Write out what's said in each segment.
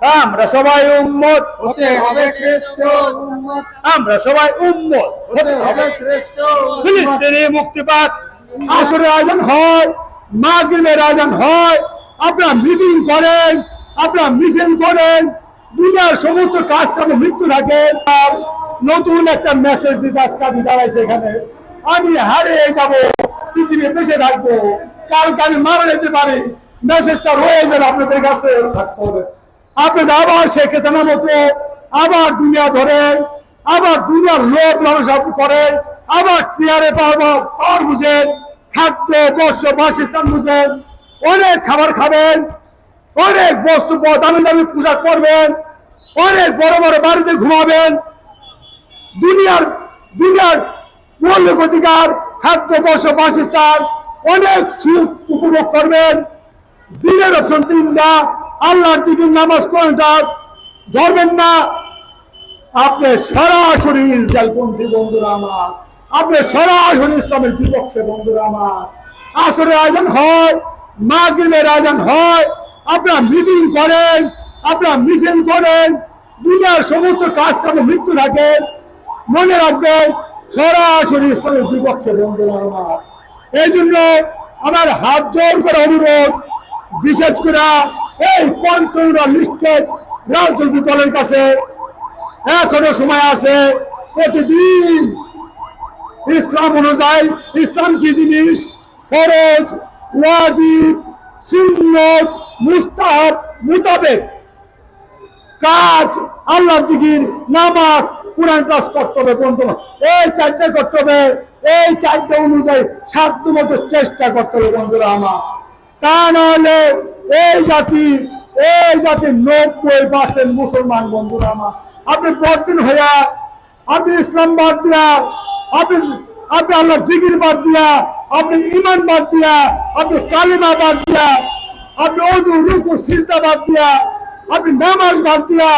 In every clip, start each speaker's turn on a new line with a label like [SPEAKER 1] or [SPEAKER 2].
[SPEAKER 1] আমরা সবাই উম্মত।
[SPEAKER 2] হতে হবে শ্রেষ্ঠ উম্মত।
[SPEAKER 1] আমরা সবাই উম্মত।
[SPEAKER 2] হতে হবে শ্রেষ্ঠ।
[SPEAKER 1] ফিলিস্তিনি মুক্তিবাদ আসরের আয়োজন হয় মাগরিবের আয়োজন হয়। আপনারা মিটিং করেন আপনারা মিছিল করেন দুনিয়ার সমস্ত কাজ কামে মৃত্যু থাকে আর নতুন একটা মেসেজ দিতে আজকে আমি দাঁড়াইছি এখানে। আমি হারিয়ে যাব পৃথিবী বেঁচে থাকব। কালকে আমি মারা যেতে পারি। মেসেজটা রয়ে যাবে আপনাদের কাছে। থাকতে হবে। আপনাদের আবার শেখে জানা মতো, আবার দুনিয়া ধরেন আবার দুনিয়ার লোভ লালসা করেন, আবার চেয়ারে পাওয়া পাওয়ার বুঝেন, খাদ্য, বস্ত্র, বাসস্থান বুঝেন, অনেক খাবার খাবেন, অনেক বস্তু দামি দামি পোশাক পরবেন, অনেক বড় বড় বাড়িতে ঘুমাবেন, দুনিয়ার দুনিয়ার মৌলিক অধিকার, খাদ্য, বস্ত্র, বাসস্থান অনেক সুখ উপভোগ করবেন। দিনের অপশন তিনটা আল্লাহর দিকে নামাজ কোন ধরবেন না। আপনি সরাসরি ইসরায়েলপন্থী বন্ধুরা আমার, আপনি সরাসরি ইসলামের বিপক্ষে বন্ধুরা আমার। আসরের আয়োজন হয়, মাগরিবের আয়োজন হয়, আপনারা মিটিং করেন, আপনারা মিছিল করেন, দুনিয়ার সমস্ত কাজ কামে মৃত্যু থাকে মনে রাখবেন, সরাসরি ইসলামের বিপক্ষে বন্ধুরা আমার। এই জন্য আমার হাত জোর করে অনুরোধ, বিশেষ করে এই পঞ্চমরা লিস্টেড রাজনৈতিক দলের কাছে এখনও সময় আছে। প্রতিদিন ইসলাম অনুযায়ী ইসলাম কি জিনিস? ফরজ, ওয়াজিব, সুন্নত, মুস্তাহাব মুতাবেক। কাজ আল্লাহ জিকির, নামাজ, কোরআন কাজ করতে হবে বন্ধু এই চারটে করতে হবে। এই চারটে অনুযায়ী সাধ্য মতো চেষ্টা করতে হবে বন্ধুরা আমার। তা নাহলে এই জাতি, এই জাতির নব্বই পার্সেন্ট মুসলমান বন্ধুরা আমার। আপনি বদিন হইয়া, আপনি ইসলাম বাদ দিয়া, আপনি আপনি আল্লাহ জিকির বাদ দিয়া, আপনি ইমান বাদ দিয়া, আপনি কালিমা বাদ দিয়া, আপনি অজু রুকু, সিজদা বাদ দিয়া, আপনি নামাজ বাদ দিয়া,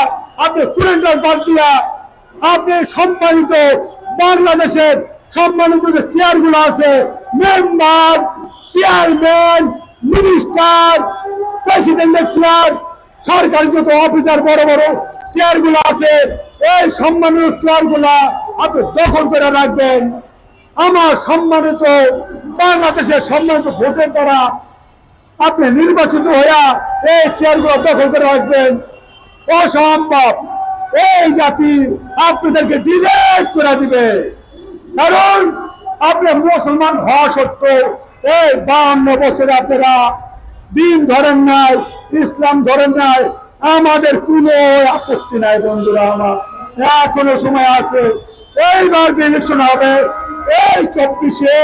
[SPEAKER 1] আপনি কোরআন ক্লাস বাদ দিয়া, আপনি সম্মানিত বাংলাদেশের সম্মানিত যে চেয়ারগুলো আছে, মেম্বার, চেয়ারম্যান, মিনিস্টার প্রেসিডেন্টের চেয়ার সরকারি যত অফিসার বড় বড় চেয়ারগুলো আছে, এই সম্মানিত চেয়ারগুলা আপনি দখল করে রাখবেন। আমার সম্মানিত বাংলাদেশের সম্মানিত ভোটের দ্বারা আপনি নির্বাচিত হইয়া এই চেয়ারগুলো দখল করে রাখবেন। অসম্ভব। এই জাতি আপনাদেরকে ডিলেট করে দিবে। কারণ আপনি মুসলমান হওয়া সত্ত্বেও এই বাহান্ন বছরে আপনারা দিন ধরেন নাই, ইসলাম ধরেন নাই, আমাদের কোনো আপত্তি নাই বন্ধুরা আমার। এখনও সময় আছে, এইবার যে ইলেকশন হবে, এই চব্বিশে,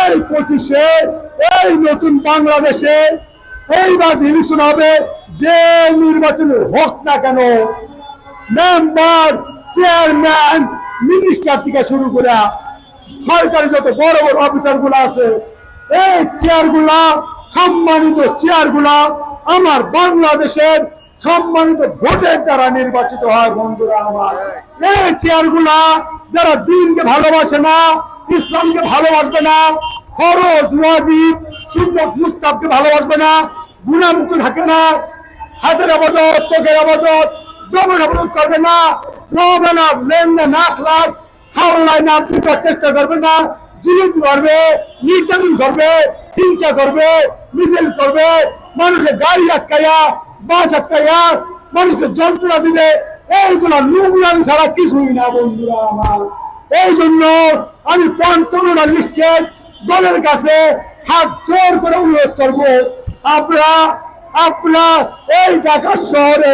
[SPEAKER 1] এই পঁচিশে, এই নতুন বাংলাদেশে, এইবার যে ইলেকশন হবে, যে নির্বাচন হোক না কেন মেম্বার চেয়ারম্যান মিনিস্টার থেকে শুরু করে সরকারি যত বড় বড় অফিসার আছে, এই চেয়ারগুলা সম্মানিত চেয়ারগুলা আমার বাংলাদেশের সম্মানিত ভোটের দ্বারা নির্বাচিত হয়, বন্ধুরা আমার। এই চেয়ারগুলা যারা দিনকে ভালোবাসে না, ইসলামকে ভালোবাসবে না, ফরজ ওয়াজিব সুন্নত মুস্তাবকে ভালোবাসবে না গুণামুক্ত থাকে না, হাতের আবাদত চোখের আবাদত জমের আবাদত করবে না রবে না লেনদেন না লাখ হাওলায় না চেষ্টা করবে না, জুলুম করবে, নির্যাতন করবে, হিংসা করবে মিছিল করবে মানুষের গাড়ি আটকাইয়া, বাস আটকাইয়া, মানুষকে যন্ত্রণা দিবে। এইগুলা নুগুলামি ছাড়া কিছুই না বন্ধুরা আমার। এই জন্য আমি পঞ্চমরা লিস্টেড দলের কাছে হাত জোর করে অনুরোধ করব, আপনারা আপনারা এই ঢাকা শহরে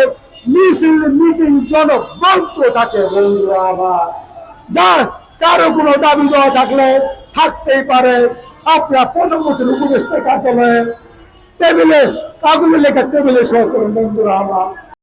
[SPEAKER 1] মিছিল, মিটিং জন বন্ধ থাকে বন্ধুরা আমার। যা কারও কোনো দাবি দেওয়া থাকলে থাকতেই পারে। আপনারা প্রধানমন্ত্রীর উপদেষ্টা কার্যালয়ে টেবিলে কাগজে লেখা টেবিলে সহ করুন বন্ধুরা আমার